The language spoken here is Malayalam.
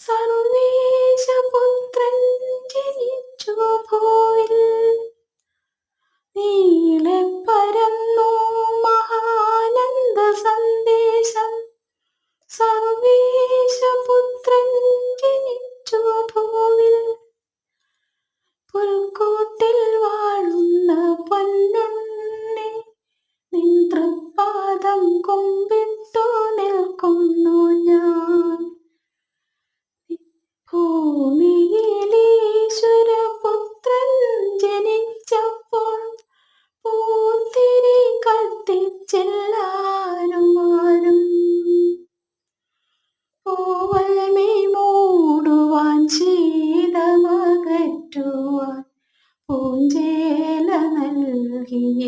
സർവേശപുത്രൻ ജനിച്ചു ഭൂവിൽ നീളെ പരന്നു മഹാനന്ദ സന്ദേശം. സർവേശപുത്രൻ ജനിച്ചു ഭൂവിൽ പുൽക്കൂട്ടിൽ വാഴുന്ന പൊന്നുണ്ണി നിൻ തൃപ്പാദം കുമ്പിട്ട ഭൂമിയിലേശ്വരപുത്രൻ ജനിച്ചപ്പോൾ പൂത്തിരി കത്തിച്ചെല്ലാരും മാറും മൂടുവാൻ ശീതമകറ്റുവാൻ പൂഞ്ചേ